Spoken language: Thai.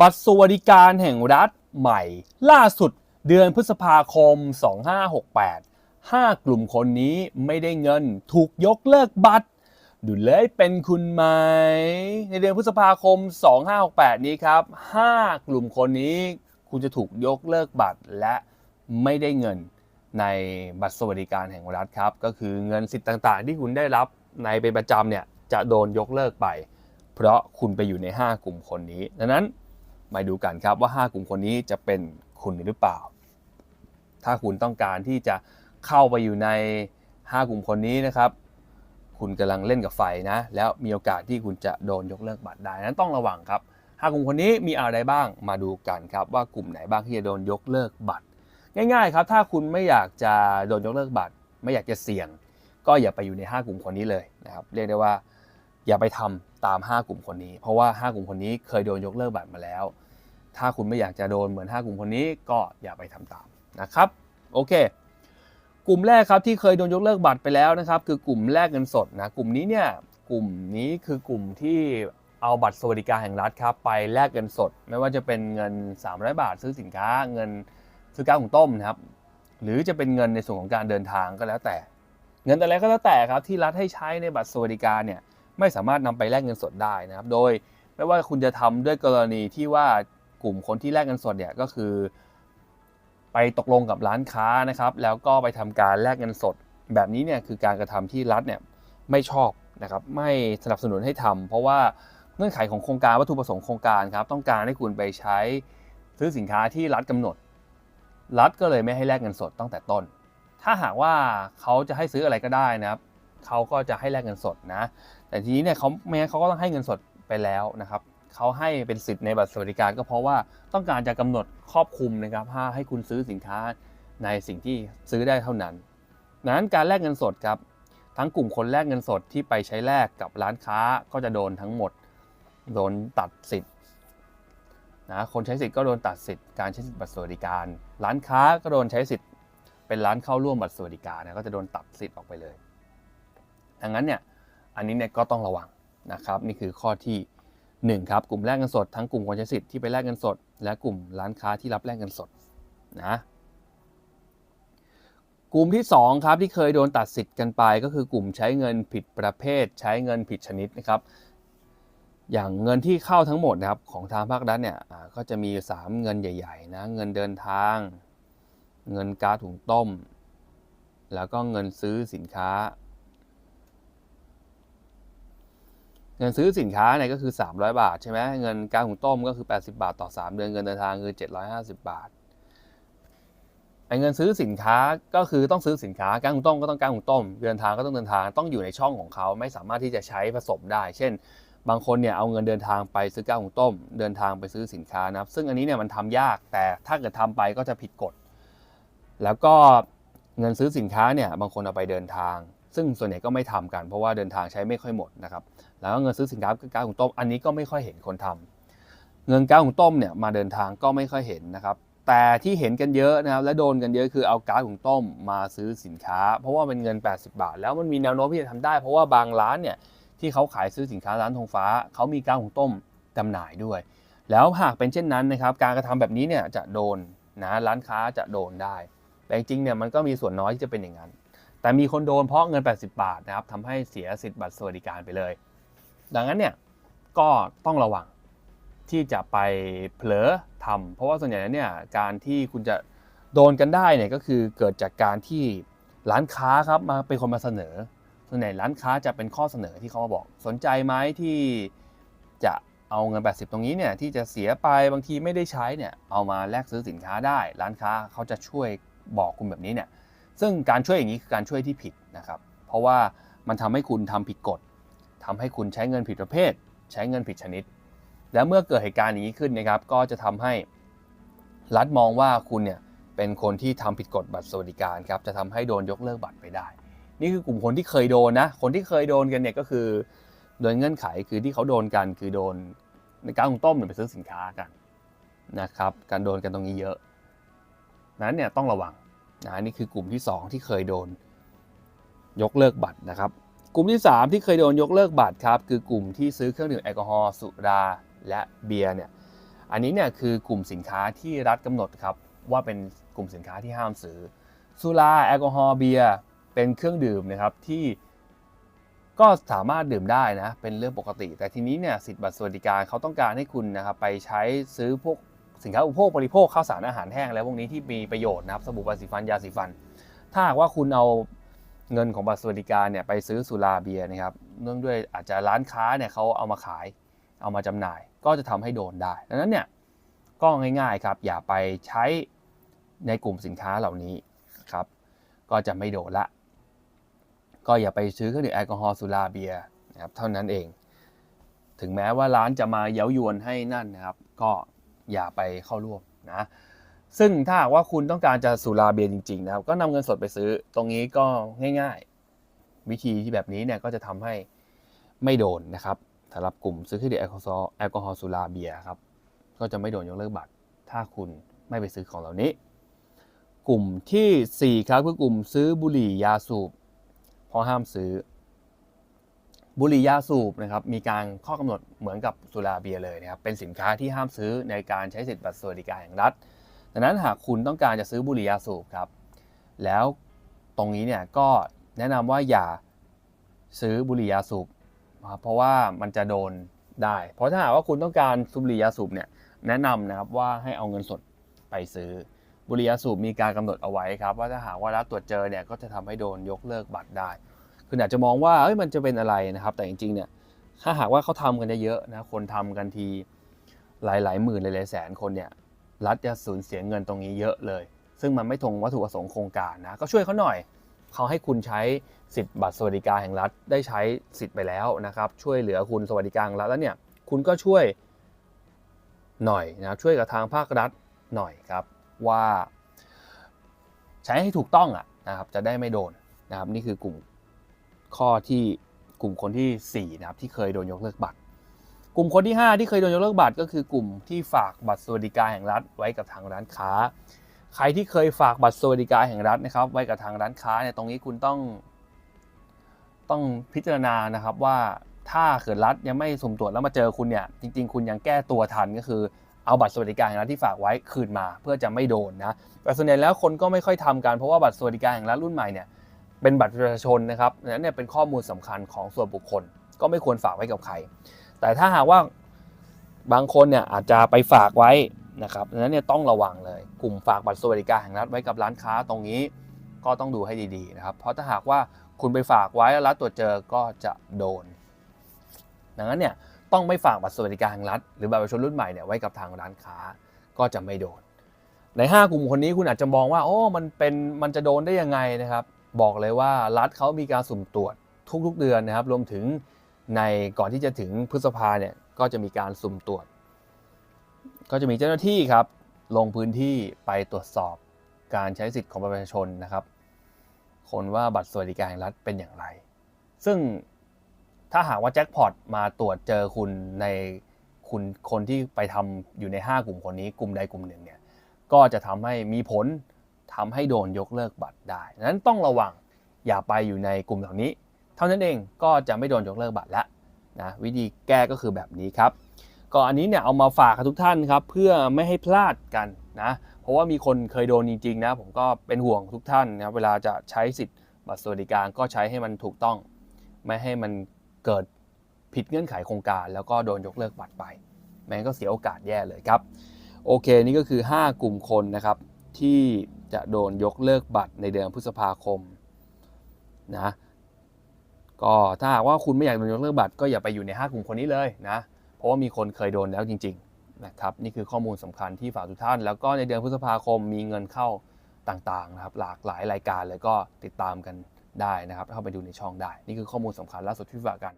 บัตรสวัสดิการแห่งรัฐใหม่ ล่าสุดเดือนพฤษภาคม 2568 5 กลุ่มคนนี้ไม่ได้เงินถูกยกเลิกบัตร ดูเลยเป็นคุณไหม ในเดือนพฤษภาคม 2568 นี้ครับ 5 กลุ่มคนนี้คุณจะถูกยกเลิกบัตรและไม่ได้เงินในบัตรสวัสดิการแห่งรัฐครับ ก็คือเงินสิทธิ์ต่างๆ ที่คุณได้รับในเป็นประจำเนี่ยจะโดนยกเลิกไป เพราะคุณไปอยู่ใน 5 กลุ่มคนนี้ดังนั้น มาดูกันครับว่า 5 กลุ่มคนนี้จะเป็นคุณหรือเปล่า ถ้าคุณต้องการที่จะเข้าไปอยู่ใน 5 กลุ่มคนนี้นะครับ คุณกำลังเล่นกับไฟนะ แล้วมีโอกาสที่คุณจะโดนยกเลิกบัตรได้นั้นต้องระวังครับ 5 กลุ่มคนนี้มีอะไรบ้างมาดูกันครับ ว่ากลุ่มไหนบ้างที่จะโดนยกเลิกบัตร ง่าย ๆ ครับ ถ้าคุณไม่อยากจะโดนยกเลิกบัตร ไม่อยากจะเสี่ยง ก็อย่าไปอยู่ใน 5 กลุ่มคนนี้เลยนะครับ เรียกได้ว่าอย่าไปทำตาม 5 กลุ่มคนนี้ เพราะว่า 5 กลุ่มคนนี้เคยโดนยกเลิกบัตรมาแล้ว ถ้าคุณไม่อยากจะโดนเหมือน 5 กลุ่มคนนี้ก็อย่าไปทำตามนะครับโอเค กลุ่มแรกครับที่เคยโดนยกเลิกบัตรไปแล้วนะครับ คือกลุ่มแลกเงินสดนะกลุ่มนี้เนี่ยกลุ่มนี้คือกลุ่มที่เอาบัตรสวัสดิการแห่งรัฐครับไปแลกเงินสด ไม่ว่าจะเป็นเงิน 300 บาทซื้อสินค้าเงินซื้อก้าวหุงต้มนะครับ หรือจะเป็นเงินในส่วนของการเดินทางก็แล้วแต่ เงินอะไรก็แล้วแต่ครับที่รัฐให้ใช้ในบัตรสวัสดิการเนี่ยไม่สามารถนำไปแลกเงินสดได้นะครับ โดยไม่ว่าคุณจะทำด้วยกรณีที่ว่า กลุ่มคนที่แลกเงินสดเนี่ยก็คือ ไปตกลงกับร้านค้านะครับ แล้วก็ไปทำการแลกเงินสด แบบนี้เนี่ยคือการกระทำที่รัฐเนี่ยไม่ชอบนะครับไม่สนับสนุนให้ทำเพราะว่าเงื่อนไขของโครงการวัตถุประสงค์โครงการครับต้องการให้คุณไปใช้ซื้อสินค้าที่รัฐกำหนด รัฐก็เลยไม่ให้แลกเงินสดตั้งแต่ต้น ถ้าหากว่าเขาจะให้ซื้ออะไรก็ได้นะครับเขาก็จะให้แลกเงินสดนะ แต่ทีนี้เนี่ยเขาไม่งั้นเขาก็ต้องให้เงินสดไปแล้วนะครับ เขาให้เป็นสิทธิ์ในบัตรสวัสดิการ ก็เพราะว่าต้องการจะกำหนดครอบคลุมนะครับให้คุณซื้อสินค้าในสิ่งที่ซื้อได้เท่านั้นดังนั้นการแลกเงินสดครับทั้งกลุ่มคนแลกเงินสดที่ไปใช้แลกกับร้านค้าก็จะโดนทั้งหมด โดนตัดสิทธิ์นะคนใช้สิทธิ์ก็โดนตัดสิทธิ์การใช้สิทธิ์บัตรสวัสดิการ ร้านค้าก็โดนใช้สิทธิ์เป็นร้านเข้าร่วมบัตรสวัสดิการนะก็จะโดนตัดสิทธิ์ออกไปเลยดังนั้นเนี่ยอันนี้เนี่ยก็ต้องระวังนะครับ นี่คือข้อที่ 1ครับกลุ่มแลกเงินสดทั้งกลุ่มคนใช้สิทธิ์ที่ไปแลกเงินสด และกลุ่มร้านค้าที่รับแลกเงินสดนะกลุ่มที่ 2 ครับที่เคยโดนตัดสิทธิ์กันไป ก็คือกลุ่มใช้เงินผิดประเภท ใช้เงินผิดชนิดนะครับ อย่างเงินที่เข้าทั้งหมดนะครับของทางภาครัฐเนี่ยก็จะมี 3 เงินใหญ่ๆนะเงินเดินทาง เงินการถุงต้ม แล้วก็เงินซื้อสินค้า เงินซื้อสินค้าเนี่ยก็คือ 300 บาทใช่ไหมเงินการหุงต้มก็คือ 80 บาทต่อ 3 เดือนเงินเดินทางคือ 750 บาทไอ้เงินซื้อสินค้าก็คือต้องซื้อสินค้าการหุงต้มก็ต้องการหุงต้ม เดินทางก็ต้องเดินทางต้องอยู่ในช่องของเขาไม่สามารถที่จะใช้ผสมได้ เช่น บางคนเนี่ยเอาเงินเดินทางไปซื้อกาวหุงต้ม เดินทางไปซื้อสินค้านะครับซึ่งอันนี้เนี่ยมันทำยากแต่ถ้าเกิดทำไปก็จะผิดกฎแล้วก็เงินซื้อสินค้าเนี่ยบางคนเอาไปเดินทาง ซึ่งส่วนใหญ่ก็ไม่ทำกันเพราะว่าเดินทางใช้ไม่ค่อยหมดนะครับแล้วก็เงินซื้อสินค้าก๊าซหุงต้มอันนี้ก็ไม่ค่อยเห็นคนทำเงินก๊าซหุงต้มเนี่ยมาเดินทางก็ไม่ค่อยเห็นนะครับแต่ที่เห็นกันเยอะนะครับและโดนกันเยอะคือเอาก๊าซหุงต้มมาซื้อสินค้า เพราะว่าเป็นเงิน 80 บาท แล้วมันมีแนวโน้มที่จะทำได้ เพราะว่าบางร้านเนี่ยที่เขาขายซื้อสินค้าร้านธงฟ้าเขามีก๊าซหุงต้มจำหน่ายด้วย แล้วหากเป็นเช่นนั้นนะครับการกระทำแบบนี้เนี่ยจะโดนนะร้านค้าจะโดนได้ แต่จริงๆเนี่ยมันก็มีส่วนน้อยที่จะเป็นอย่างนั้น แต่มีคนโดนเพราะเงิน 80 บาทนะครับทำให้เสียสิทธิ์บัตรสวัสดิการไปเลย ดังนั้นเนี่ยก็ต้องระวังที่จะไปเผลอทำเพราะว่าส่วนใหญ่เนี่ยการที่คุณจะโดนกันได้เนี่ยก็คือเกิดจากการที่ร้านค้าครับมาเป็นคนมาเสนอ ส่วนใหญ่ร้านค้าจะเป็นข้อเสนอที่เขามาบอกสนใจไหมที่จะเอาเงิน 80 ตรงนี้เนี่ยที่จะเสียไปบางทีไม่ได้ใช้เนี่ยเอามาแลกซื้อสินค้าได้ ร้านค้าเขาจะช่วยบอกคุณแบบนี้เนี่ย ซึ่งการช่วยอย่างนี้คือการช่วยที่ผิดนะครับ เพราะว่ามันทำให้คุณทำผิดกฎทำให้คุณใช้เงินผิดประเภท ใช้เงินผิดชนิด แล้วเมื่อเกิดเหตุการณ์อย่างนี้ขึ้นนะครับ ก็จะทำให้รัฐมองว่าคุณเนี่ยเป็นคนที่ทำผิดกฎบัตรสวัสดิการครับ จะทำให้โดนยกเลิกบัตรไปได้ นี่คือกลุ่มคนที่เคยโดนนะ คนที่เคยโดนกันเนี่ยก็คือ โดยเงื่อนไขคือที่เขาโดนกันคือโดนในการหุงต้มเนี่ยไปซื้อสินค้ากันนะครับ การโดนกันตรงนี้เยอะ นั้นเนี่ยต้องระวัง นะนี่คือกลุ่มที่ 2 ที่เคยโดนยกเลิกบัตรนะครับ กลุ่มที่ 3 ที่เคยโดนยกเลิกบัตรครับ คือกลุ่มที่ซื้อเครื่องดื่มแอลกอฮอล์สุราและเบียร์เนี่ยอันนี้เนี่ยคือกลุ่มสินค้าที่รัฐกำหนดครับว่าเป็นกลุ่มสินค้าที่ห้ามซื้อสุราแอลกอฮอล์เบียร์เป็นเครื่องดื่มนะครับที่ก็สามารถดื่มได้นะเป็นเรื่องปกติ แต่ทีนี้เนี่ยสิทธิบัตรสวัสดิการเขาต้องการให้คุณนะครับไปใช้ซื้อพวก สินค้าอุปโภคบริโภคข้าวสารอาหารแห้งแล้วพวกนี้ที่มีประโยชน์นะครับสบู่ปราสีฟันยาสีฟัน ถ้าหากว่าคุณเอาเงินของบัตรสวัสดิการเนี่ยไปซื้อสุราเบียร์นะครับเนื่องด้วยอาจจะร้านค้าเนี่ยเขาเอามาขายเอามาจำหน่าย ก็จะทำให้โดนได้ดังนั้นเนี่ยก็ง่ายๆครับอย่าไปใช้ในกลุ่มสินค้าเหล่านี้ครับก็จะไม่โดนละ ก็อย่าไปซื้อเครื่องดื่มแอลกอฮอล์สุราเบียร์นะครับเท่านั้นเอง ถึงแม้ว่าร้านจะมาเย้ายวนให้นั่นนะครับ ก็ อย่าไปเข้าร่วมนะซึ่งถ้าหากว่าคุณต้องการจะสุราเบียร์จริงๆนะครับก็นำเงินสดไปซื้อตรงนี้ก็ง่าย ๆ วิธีที่แบบนี้เนี่ยก็จะทำให้ไม่โดนนะครับสำหรับกลุ่มซื้อเครื่องดื่มแอลกอฮอล์แอลกอฮอล์สุราเบียร์ครับก็จะไม่โดนยกเลิกบัตร ถ้าคุณไม่ไปซื้อของเหล่านี้ กลุ่มทีสี่4 ครับคือกลุ่มซื้อบุหรี่ยาสูบเพราะห้ามซื้อ บุหรี่ยาสูบนะครับมีการข้อกำหนดเหมือนกับสุราเบียร์เลยนะครับเป็นสินค้าที่ห้ามซื้อในการใช้สิทธิบัตรสวัสดิการแห่งรัฐ ดังนั้นหากคุณต้องการจะซื้อบุหรี่ยาสูบครับแล้วตรงนี้เนี่ยก็แนะนำว่าอย่าซื้อบุหรี่ยาสูบนะครับเพราะว่ามันจะโดนได้ เพราะถ้าหากว่าคุณต้องการสูบบุหรี่ยาสูบเนี่ยแนะนำนะครับว่าให้เอาเงินสดไปซื้อบุหรี่ยาสูบมีการกำหนดเอาไว้ครับว่าถ้าหากว่ารัฐตรวจเจอเนี่ยก็จะทำให้โดนยกเลิกบัตรได้ คุณอาจจะมองว่าเอ้ยมันจะเป็นอะไรนะครับ แต่จริงๆเนี่ยถ้าหากว่าเขาทำกันเยอะๆนะคนทำกันทีหลายๆหมื่นหลายๆแสนคนเนี่ยรัฐจะสูญเสียเงินตรงนี้เยอะเลย ซึ่งมันไม่ตรงวัตถุประสงค์โครงการนะก็ช่วยเขาหน่อยเขาให้คุณใช้สิทธิ์บัตรสวัสดิการแห่งรัฐได้ใช้สิทธิ์ไปแล้วนะครับ ช่วยเหลือคุณสวัสดิการแห่งรัฐแล้วเนี่ยคุณก็ช่วยหน่อยนะครับช่วยกับทางภาครัฐหน่อยครับว่า ใช้ให้ถูกต้องอะนะครับจะได้ไม่โดนนะครับนี่คือกลุ่ม ข้อที่กลุ่มคนที่4นะครับที่เคยโดนยกเลิกบัตร กลุ่มคนที่ 5 ที่เคยโดนยกเลิกบัตร ก็คือกลุ่มที่ฝากบัตรสวัสดิการแห่งรัฐไว้กับทางร้านค้า ใครที่เคยฝากบัตรสวัสดิการแห่งรัฐนะครับ ไว้กับทางร้านค้าเนี่ยตรงนี้คุณต้อง ต้องพิจารณานะครับว่าถ้าเกิดรัฐยังไม่สุ่มตรวจแล้วมาเจอคุณเนี่ยจริง ๆ คุณยังแก้ตัวทันก็คือเอาบัตรสวัสดิการแห่งรัฐที่ฝากไว้คืนมา เพื่อจะไม่โดนนะแต่ส่วนใหญ่แล้วคนก็ไม่ค่อยทำกันเพราะว่าบัตรสวัสดิการแห่งรัฐรุ่นใหม่เนี่ย เป็นบัตรประชาชนนะครับดังนั้นเนี่ยเป็นข้อมูลสำคัญของส่วนบุคคล ก็ไม่ควรฝากไว้กับใคร แต่ถ้าหากว่าบางคนเนี่ยอาจจะไปฝากไว้นะครับดังนั้นเนี่ยต้องระวังเลย กลุ่มฝากบัตรสวัสดิการแห่งรัฐไว้กับร้านค้าตรงนี้ก็ต้องดูให้ดีๆนะครับ เพราะถ้าหากว่าคุณไปฝากไว้แล้วรัฐตรวจเจอก็จะโดน ดังนั้นเนี่ยต้องไม่ฝากบัตรสวัสดิการแห่งรัฐหรือบัตรประชาชนรุ่นใหม่เนี่ยไว้กับทางร้านค้าก็จะไม่โดน ใน 5 กลุ่มคนนี้คุณอาจจะมองว่าโอ้มันเป็นมันจะโดนได้ยังไงนะครับ บอกเลยว่ารัฐเขามีการสุ่มตรวจทุกๆเดือนนะครับ รวมถึงในก่อนที่จะถึงพฤษภาเนี่ยก็จะมีการสุ่มตรวจ ก็จะมีเจ้าหน้าที่ครับ ลงพื้นที่ไปตรวจสอบการใช้สิทธิ์ของประชาชนนะครับ คนว่าบัตรสวัสดิการแห่งรัฐเป็นอย่างไร ซึ่งถ้าหากว่าแจ็คพอตมาตรวจเจอคุณในคุณคนที่ไปทำอยู่ใน 5 กลุ่มคนนี้กลุ่มใดกลุ่มหนึ่งเนี่ยก็จะทำให้มีผล ทำให้โดนยกเลิกบัตรได้นั้นต้องระวังอย่าไปอยู่ในกลุ่มเหล่านี้ เท่านั้นเองก็จะไม่โดนยกเลิกบัตรแล้วนะวิธีแก้ก็คือแบบนี้ครับก็อันนี้เนี่ยเอามาฝากทุกท่านครับเพื่อไม่ให้พลาดกันนะเพราะว่ามีคนเคยโดนจริงๆนะผมก็เป็นห่วงทุกท่านนะเวลาจะใช้สิทธิ์บัตรสวัสดิการก็ใช้ให้มันถูกต้อง ไม่ให้มันเกิดผิดเงื่อนไขโครงการ แล้วก็โดนยกเลิกบัตรไปแม้ก็เสียโอกาสแย่เลยครับ โอเคนี่ก็คือ 5 กลุ่มคนนะครับ ที่จะโดนยกเลิกบัตรในเดือนพฤษภาคมนะก็ถ้าหากว่าคุณไม่อยากโดนยกเลิกบัตรก็อย่าไปอยู่ใน5กลุ่มคนนี้เลยนะเพราะว่ามีคนเคยโดนแล้วจริงๆนะครับนี่คือข้อมูลสำคัญที่ฝากทุกท่าน แล้วก็ในเดือนพฤษภาคมมีเงินเข้าต่างๆนะครับหลากหลายรายการเลยก็ติดตามกันได้นะครับเข้าไปดูในช่องได้ นี่คือข้อมูลสำคัญล่าสุดที่ฝากกัน